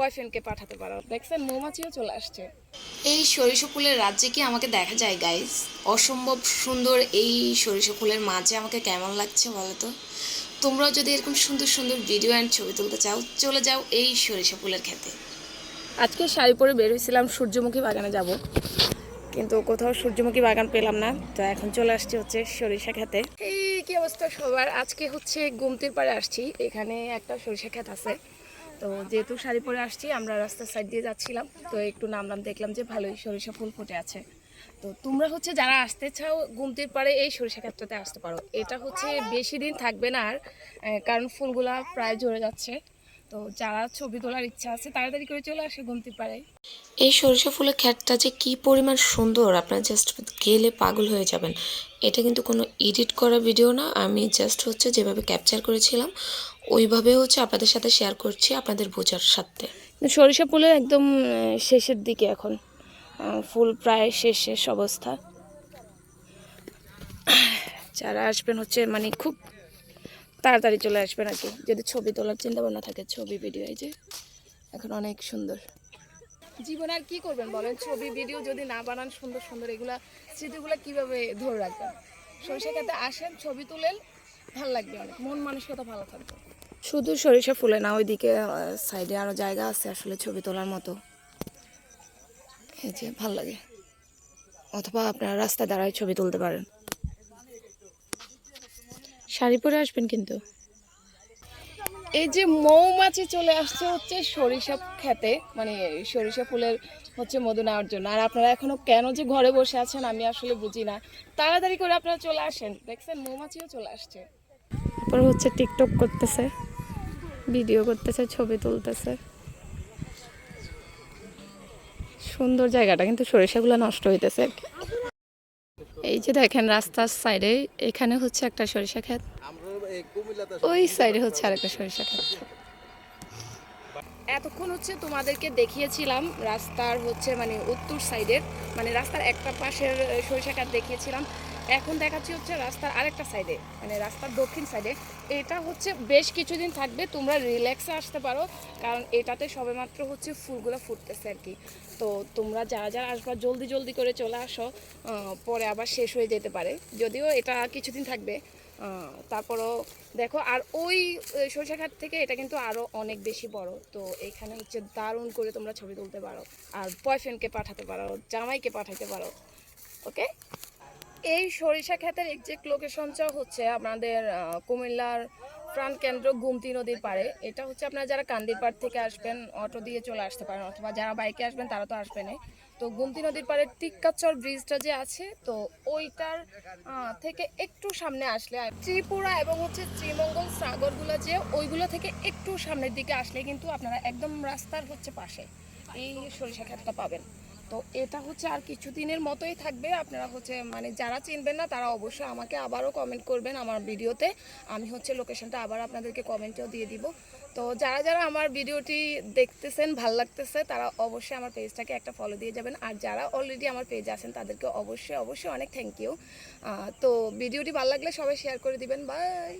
বয়ফ্রেন্ডকে পাঠাতে পারো। দেখছেন মৌমাছিও চলে আসছে। এই সরিষা ফুলের রাজ্যে কি আমাকে দেখা যায় গাইজ অসম্ভব সুন্দর এই সরিষা ফুলের মাঝে আমাকে কেমন লাগছে বলো তো তোমরাও যদি এরকম সুন্দর সুন্দর ভিডিও অ্যান্ড ছবি তুলতে চাও চলে যাও এই সরিষা ফুলের খেতে। আজকে শাড়ি পরে বের হয়েছিলাম সূর্যমুখী বাগানে যাব। কিন্তু কোথাও সূর্যমুখী বাগান পেলাম না তো এখন চলে আসছি হচ্ছে সরিষা খেতে। এই কি অবস্থা সবার? আজকে হচ্ছে গুমতির পাড়ে আসছি এখানে একটা সরিষা ক্ষেত আছে। তো যেহেতু শাড়ি পরে আসছি, আমরা রাস্তার সাইড দিয়ে যাচ্ছিলাম, তো একটু নামলাম, দেখলাম যে ভালোই সরিষা ফুল ফুটে আছে। তো তোমরা হচ্ছে যারা আসতে চাও গুমতির পারে এই সরিষা ক্ষেত্রতে আসতে পারো। এটা হচ্ছে বেশি দিন থাকবে না আর কারণ ফুলগুলা প্রায় ঝরে যাচ্ছে। তো যারা ছবি তোলার ইচ্ছা আছে তাড়াতাড়ি করে চলে আসে গুমতির পাড়ে এই সরিষা ফুলের ক্ষেতটা যে কি পরিমাণ সুন্দর আপনারা জাস্ট গেলে পাগল হয়ে যাবেন। এটা কিন্তু কোনো এডিট করা ভিডিও না আমি জাস্ট হচ্ছে যেভাবে ক্যাপচার করেছিলাম ওইভাবে হচ্ছে আপনাদের সাথে শেয়ার করছি আপনাদের বোঝার সাথে সরিষা ফুলের একদম শেষের দিকে এখন। ফুল প্রায় শেষ শেষ অবস্থা। যারা আসবেন হচ্ছে মানে খুব তাড়াতাড়ি চলে আসবেন আর কি যদি ছবি তোলার চিন্তা ভাবনা থাকে ছবি ভিডিও এই যে এখন অনেক সুন্দর। জীবন আর কি করবেন বলেন? ছবি ভিডিও যদি না বানান সুন্দর সুন্দর এগুলা স্মৃতিগুলো কীভাবে ধরে রাখবেন? সরিষা খেতে আসেন ছবি তুলেন ভালো লাগবে অনেক। মন মানসিকতা ভালো থাকবে। শুধু সরিষা ফুলে না ওইদিকে সাইডে আরও জায়গা আছে আসলে ছবি তোলার মতো। এই যে ভালো লাগে। অথবা আপনারা রাস্তা দাঁড়ায় ছবি তুলতে পারেন। শাড়ি পরে আসবেন কিন্তু? এই যে মৌমাছি চলে আসছে হচ্ছে সরিষা খেতে মানে সরিষা ফুলের হচ্ছে মধু নেওয়ার জন্য। আর আপনারা এখনও কেন যে ঘরে বসে আছেন আমি আসলে বুঝি না। তাড়াতাড়ি করে আপনারা চলে আসেন। দেখছেন মৌমাছিও চলে আসছে। তারপর হচ্ছে টিকটক করতেছে ভিডিও করতেছে ছবি তুলতেছে। সুন্দর জায়গাটা কিন্তু সরিষাগুলো নষ্ট হইতেছে আর কি। এই যে দেখেন, রাস্তার সাইডে এখানে হচ্ছে একটা সরিষা ক্ষেত। ওই সাইডে হচ্ছে আর একটা সরিষা ক্ষেত। এতক্ষণ হচ্ছে তোমাদেরকে দেখিয়েছিলাম রাস্তার হচ্ছে মানে উত্তর সাইডের মানে রাস্তার একটা পাশের সরিষা ক্ষেত দেখিয়েছিলাম। এখন দেখাচ্ছি হচ্ছে রাস্তার আরেকটা সাইডে মানে রাস্তার দক্ষিণ সাইডে এটা হচ্ছে বেশ কিছুদিন থাকবে তোমরা রিল্যাক্সে আসতে পারো, কারণ এটাতে সবেমাত্র হচ্ছে ফুলগুলো ফুটতেছে আর কি। তো তোমরা যারা যারা আসবা, জলদি জলদি করে চলে আসো পরে আবার শেষ হয়ে যেতে পারে। যদিও এটা কিছুদিন থাকবে তারপরও দেখো, আর ওই সরিষাঘাট থেকে এটা কিন্তু আরও অনেক বেশি বড়। তো এখানে হচ্ছে দারুণ করে তোমরা ছবি তুলতে পারো। আর বয়ফ্রেন্ডকে পাঠাতে পারো, জামাইকে পাঠাতে পারো ওকে এই সরিষা ক্ষেতের এক্সাক্ট লোকেশনটা হচ্ছে আপনাদের কুমিল্লার প্রাণ কেন্দ্র গুমতি নদীর পাড়ে। এটা হচ্ছে আপনারা যারা কান্দির পাড় থেকে আসবেন, অটো দিয়ে চলে আসতে পারেন, অথবা যারা বাইকে আসবেন তারা তো আসবেনই তো গুমতি নদীর পাড়ে টিক্কাচর ব্রিজটা যে আছে, তো ওইটার থেকে একটু সামনে আসলে ত্রিপুরা এবং হচ্ছে শ্রীমঙ্গল সাগরগুলো যে, ওইগুলো থেকে একটু সামনের দিকে আসলে কিন্তু আপনারা একদম রাস্তার হচ্ছে পাশে। এই সরিষা ক্ষেতটা পাবেন। তো এটা হচ্ছে আর কিছুদিনের মতোই থাকবে। আপনারা হচ্ছে মানে যারা চিনবেন না, তারা অবশ্যই আমাকে আবারও কমেন্ট করবেন আমার ভিডিওতে। আমি হচ্ছে লোকেশনটা আবার আপনাদেরকে কমেন্টেও দিয়ে দিব। তো যারা যারা আমার ভিডিওটি দেখতেছেন, ভালো লাগতেছে, তারা অবশ্যই আমার পেজটাকে একটা ফলো দিয়ে যাবেন। আর যারা অলরেডি আমার পেজ আছেন, তাদেরকে অবশ্যই অবশ্যই অনেক থ্যাংক ইউ তো ভিডিওটি ভালো লাগলে সবাই শেয়ার করে দিবেন। বাই